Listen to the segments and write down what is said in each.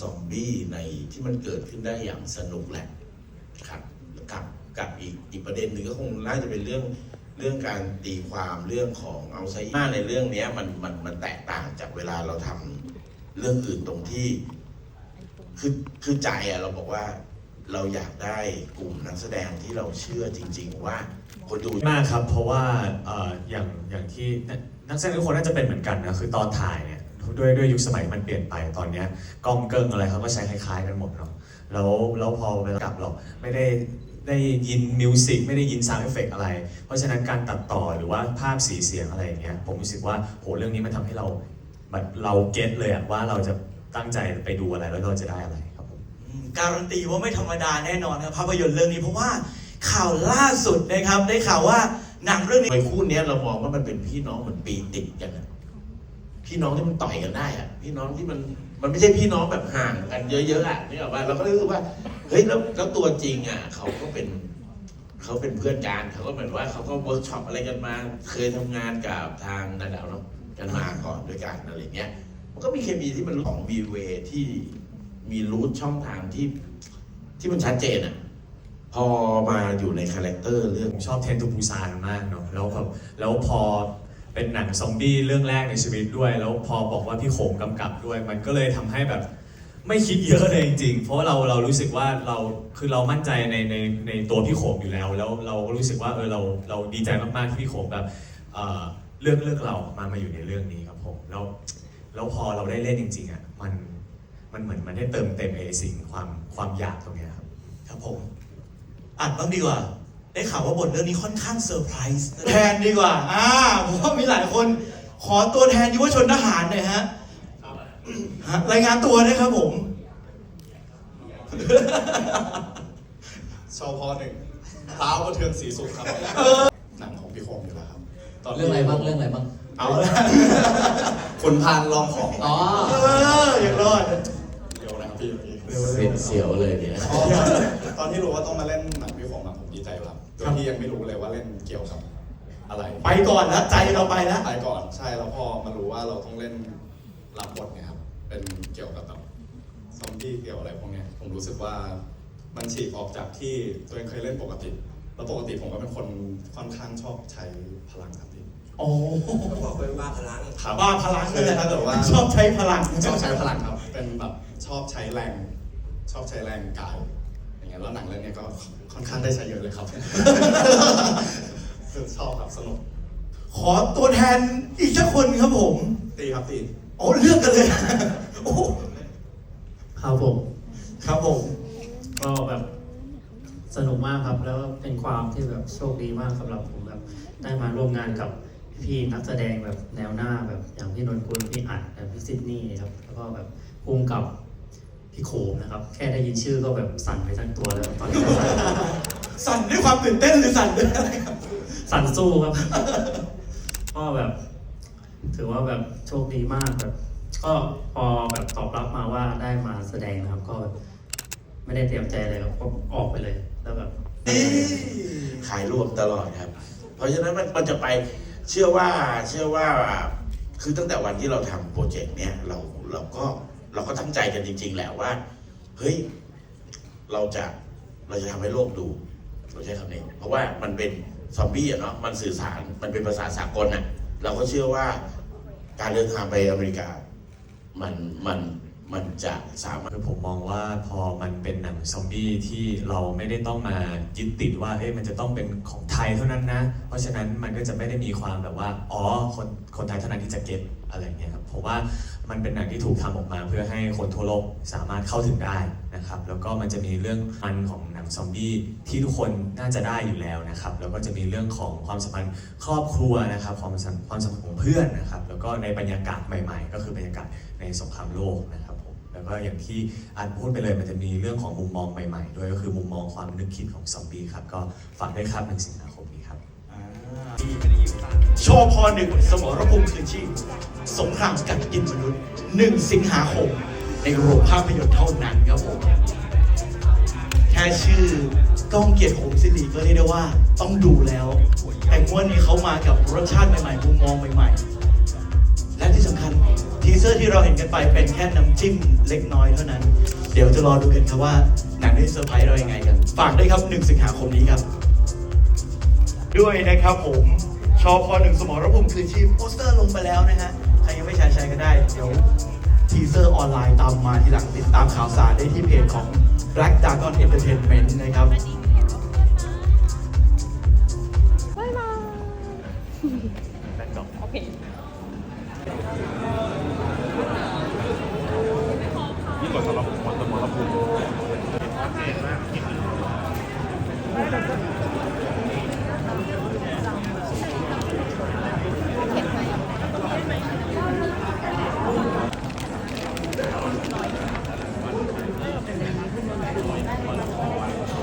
ซอมบี้ในที่มันเกิดขึ้นได้อย่างสนุกแหละครับกับกับอีกอีกประเด็นหนึ่งก็คงน่าจะเป็นเรื่องเรื่องการตีความเรื่องของเอาไซมาในเรื่องนี้มันมันมันแตกต่างจากเวลาเราทำเรื่องอื่นตรงที่ คือคือใจอะเราบอกว่าเราอยากได้กลุ่มนักแสดงที่เราเชื่อจริง ๆ ว่าคนดูมากครับ เพราะว่าเอ่ออย่างอย่างที่นักแสดงทุกคนน่าจะเป็นเหมือนกันนะคือตอนถ่ายเนี่ย ด้วยด้วยยุคสมัยมันเปลี่ยนไปตอนเนี้ยกล้องเกิ้งอะไรเขาก็ใช้คล้ายๆกันหมดเนาะแล้วแล้วพอเวลากลับเราไม่ได้ได้ยินมิวสิกไม่ได้ยินซาวด์เอฟเฟกอะไร เพราะฉะนั้นการตัดต่อหรือว่าภาพสีเสียงอะไรอย่างเงี้ยผมรู้สึกว่าโหเรื่องนี้มันทำให้เราแบบเราเก็ตเลยอะว่าเราจะตั้งใจไปดูอะไรแล้วเราจะได้อะไรครับผมอืมการันตีว่าไม่ธรรมดาแน่นอนครับภาพยนตร์เรื่องนี้เพราะว่าข่าวล่าสุดนะครับได้ข่าวว่าหนังเรื่องนี้ในคู่เนี้ยเรามองว่ามันเป็นพี่น้องเหมือนปีติดกันอะ พี่น้องที่มันต่อยกันได้อะพี่น้องที่มันมันไม่ใช่พี่น้องแบบห่างกันเยอะๆอะนี่บอกว่าเราก็รู้สึกว่าเฮ้ยแล้วแล้วตัวจริงอะเขาก็เป็นเขาเป็นเพื่อนกันเขาก็เหมือนว่าเขาก็เวิร์กช็อปอะไรกันมา เคยทำงานกับทางนาดาวเนาะกันมาก่อนด้วยกันอะไรเงี้ย มันก็มีเคมีที่มันของวีเวที่มีรูทช่องทางที่ที่มันชัดเจนอะพอมาอยู่ในคาแรคเตอร์เรื่องผมชอบเทนทูปูซานมากเนาะแล้วแบบแล้วพอ เป็นหนังซอมบี้เรื่องแรกในชีวิตด้วย แล้วพอบอกว่าพี่โขงกำกับด้วย มันก็เลยทำให้แบบไม่คิดเยอะเลยจริงๆ เพราะเราเรารู้สึกว่าเราคือเรามั่นใจในในในตัวพี่โขงอยู่แล้ว แล้วเราก็รู้สึกว่าเออเราเราดีใจมากๆที่พี่โขงแบบเอ่อเลือกเลือกเรามามาอยู่ในเรื่องนี้ครับผมแล้วแล้วพอเราได้เล่นจริงๆอะมันมันเหมือนมันได้เติมเต็มไอ้สิ่งความความอยากตรงเนี้ยครับครับผมอัดบ้างดีกว่า ได้ข่าวว่าบทเรื่องนี้ค่อนข้างเซอร์ไพรส์แทนดีกว่า อ่าผมว่ามีหลายคน ขอตัวแทนยุวชนทหารหน่อยฮะฮะรายงานตัวนะครับผมชอพอหนึ่งเท้าวกระเทือนสีสุขครับ หนังของพี่โคมอยู่แล้วครับตนเรื่องอะไรบ้างเรื่องอะไรบ้าง เอาละคุณพานลองของ อ๋อ เอออย่างรอดเดี๋ยวนะครับพี่พี่เสียวเสียวเลยเนี่ยอ๋อตอนที่รู้ว่าต้องมาเล่น โดยที่ยังไม่รู้เลยว่าเล่นเกี่ยวกับอะไร ไปก่อนแล้วใจเราไปแล้วไปก่อนใช่แล้วพอมารู้ว่าเราต้องเล่นรับบทเนี่ยครับเป็นเกี่ยวกับแบบซอมบี้เกี่ยวอะไรพวกเนี้ยผมรู้สึกว่ามันฉีกออกจากที่ตัวเองเคยเล่นปกติแล้วปกติผมก็เป็นคนค่อนข้างชอบใช้พลังครับพี่โอ้บอกเลยว่าพลังครับบ้าพลังนั่นแหละถ้าเกิดว่าชอบใช้พลังชอบใช้พลังครับ เป็นแบบชอบใช้แรง ชอบใช้แรงกาย อย่างเงี้ยแล้วหนังเรื่องเนี้ยก็ค่อนข้างได้ใช้เยอะเลยครับ ชอบครับสนุกขอตัวแทนอีกสักคนครับผม ตีครับตีโอ้เลือกกันเลย โอ้ครับผม ครับผม ก็แบบสนุกมากครับ แล้วเป็นความที่แบบโชคดีมากสำหรับผมแบบ ได้มาร่วมงานกับพี่นักแสดงแบบแนวหน้าแบบอย่างพี่นนท์กุลพี่อัดแบบพี่ซิดนีย์ครับ แล้วก็แบบพุ่งกับ พี่โขมนะครับ แค่ได้ยินชื่อก็แบบสั่นไปทั้งตัวแล้วตอนนี้สั่นด้วยความตื่นเต้นหรือสั่นด้วยอะไรครับสั่นสู้ครับก็แบบ ถือว่าแบบโชคดีมากแบบ ก็พอแบบตอบรับมาว่าได้มาแสดงนะครับก็แบบไม่ได้เตรียมใจอะไรครับก็ออกไปเลย แล้วแบบขายรวมตลอดครับ เพราะฉะนั้นมันมันจะไปเชื่อว่าเชื่อว่า คือตั้งแต่วันที่เราทำโปรเจกต์เนี้ยเราเราก็ เราก็ตั้งใจกันจริง ๆ แหละว่า เฮ้ย เราจะเราจะทำให้โลกดู เราใช้คำนี้ เพราะว่ามันเป็นซอมบี้อะเนาะมันสื่อสารมันเป็นภาษาสากลอะเราก็เชื่อว่าการเดินทางไปอเมริกา มันมันมันจะสามารถคือผมมองว่าพอมันเป็นหนังซอมบี้ที่เราไม่ได้ต้องมายึดติดว่าเอ้ยมันจะต้องเป็นของไทยเท่านั้นนะ เพราะฉะนั้นมันก็จะไม่ได้มีความแบบว่า อ๋อคนคนไทยเท่านั้นที่จะเก็ต อะไรเงี้ยครับผมว่ามันเป็นหนังที่ถูกทำออกมา เพื่อให้คนทั่วโลกสามารถเข้าถึงได้นะครับแล้วก็มันจะมีเรื่องมันของหนังซอมบี้ที่ทุกคนน่าจะได้อยู่แล้วนะครับแล้วก็จะมีเรื่องของความสัมพันธ์ครอบครัวนะครับความสัมความสัมพันธ์ของเพื่อนนะครับแล้วก็ในบรรยากาศใหม่ ๆ ก็คือบรรยากาศในสงครามโลกนะครับผมแล้วก็อย่างที่อันพูดไปเลยมันจะมีเรื่องของมุมมองใหม่ๆ ด้วยก็คือมุมมองความนึกคิดของซอมบี้ครับก็ฝากด้วยครับหนึ่งสิงหาคมนี้ครับ โชว์พอหนึ่งสมรภูมิคืนชีพสงครามกัดกินมนุษย์หนึ่งสิงหาคม ในโรงภาพยนตร์เท่านั้นครับผมแค่ชื่อก้องเกียรติโหมสิริก็เรียกได้ว่าต้องดูแล้ว แต่งวดนี้เขามากับรสชาติใหม่ๆมุมมองใหม่ๆ และที่สำคัญทีเซอร์ที่เราเห็นกันไปเป็นแค่น้ำจิ้มเล็กน้อยเท่านั้น เดี๋ยวจะรอดูกันครับว่าหนังได้เซอร์ไพรส์เรายังไงกัน ฝากด้วยครับ 1 สิงหาคมนี้ครับ ด้วยนะครับผม ชอพอหนึ่งสมรภูมิคืนชีพโปสเตอร์ลงไปแล้วนะฮะ ใครยังไม่ใช้ใช้ก็ได้ เดี๋ยวทีเซอร์ออนไลน์ตามมาทีหลังติดตามข่าวสารได้ที่เพจของ Black Dragon Entertainment นะครับ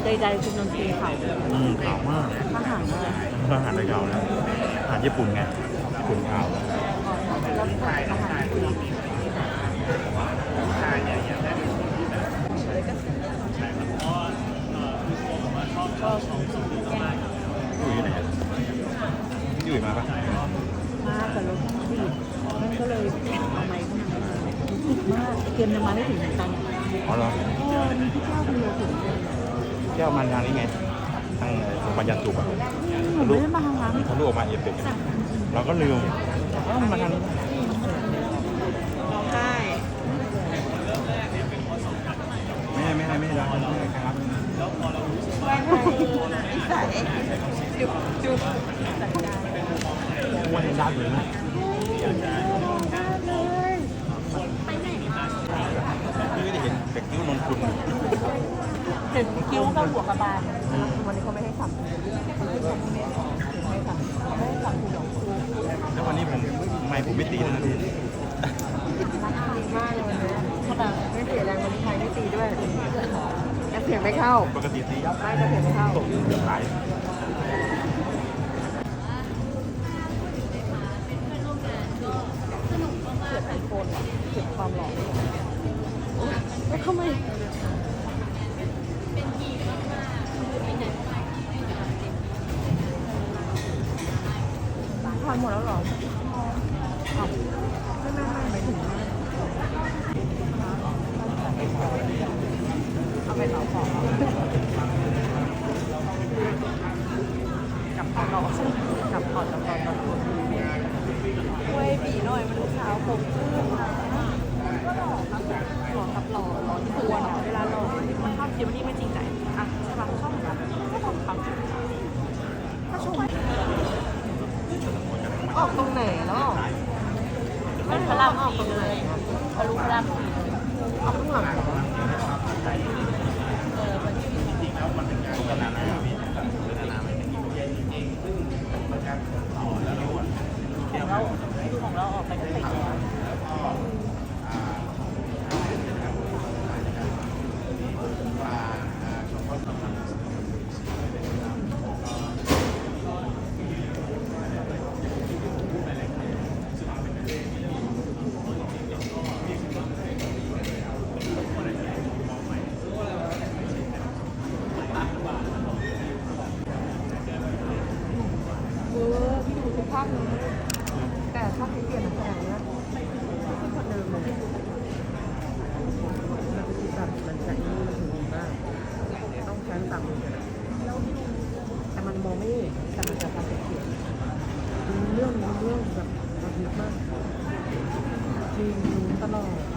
ใดๆคุณดนตรีเขา อืมขาวมาก ทหารอะไร อาหารอะไรเก่านะอาหารญี่ปุ่นไงญี่ปุ่นขาวแล้วทหารคุณอยู่ที่ไหนอะอยู่มาปะมากับรถติดมันก็เลยเอาไม้เข้ามาติดมากเตรียมจะมาไม่ถึงเหมือนกันอ๋อเหรอเออมีที่เจ้าคนเดียวถึงเที่ยวมันทางนี้ไงทางโรงพยาบาลยันจุกอะหนูไม่ได้มาทางร้านทะลุออกมาเอฟเฟกต์เราก็ลืมเอ้ามันมาทางนี้ร้องไห้ไม่ให้ไม่ให้ไม่ให้รับไม่ให้ครับไม่ให้นิสัยจุบจุบจัดการวันนี้รับเลยนะพี่ไม่ได้เห็นแต่คิ้วนนคุณ เห็นคิ้วกับหัวกระบาลวันนี้เขาไม่ให้ขับแล้ววันนี้ผมไม่ผมไม่ตีนะพี่ดีมากเลยวันนี้ขนาดไม่เสียแรงวันนี้ใครไม่ตีด้วยแอปเสียงไม่เข้าปกติตียับไม่ก็เสียงไม่เข้าตกเกือบหล หมดแล้วหรอาวไม่ไม่ไม่ไม่ถึงเอาไปต่อของกับตอนรอกับก่อนกับตอนรอช่วยปีหน่อยมันเช้าผมขึ้นก็หล่อครับหล่อครับหล่อหล่อที่ตัวนะเวลาหล่อมันภาพเดียวนี่ไม่จริงใจอะใช่ปะชอบแบบก็ต้องทำถ้าชมออกตรง ไหนแล้วมันพลังออกตรงไหนทะลุพลังออกข้างหลังเหรอ ของเราของเราออกไปก็ติดแล้วเออพี่ดูทุกภาคเลย ถ้าเปลี่ยนนักแสดงเนี่ยที่คนเดิมเลยแบบมันจะนี่มันถึงดีมากต้องใช้ต่างมือแต่มันมองไม่เห็นแต่มันจะทำเป็นเสียงเรื่องเรื่องแบบระทึกมากจริงรู้ตลอด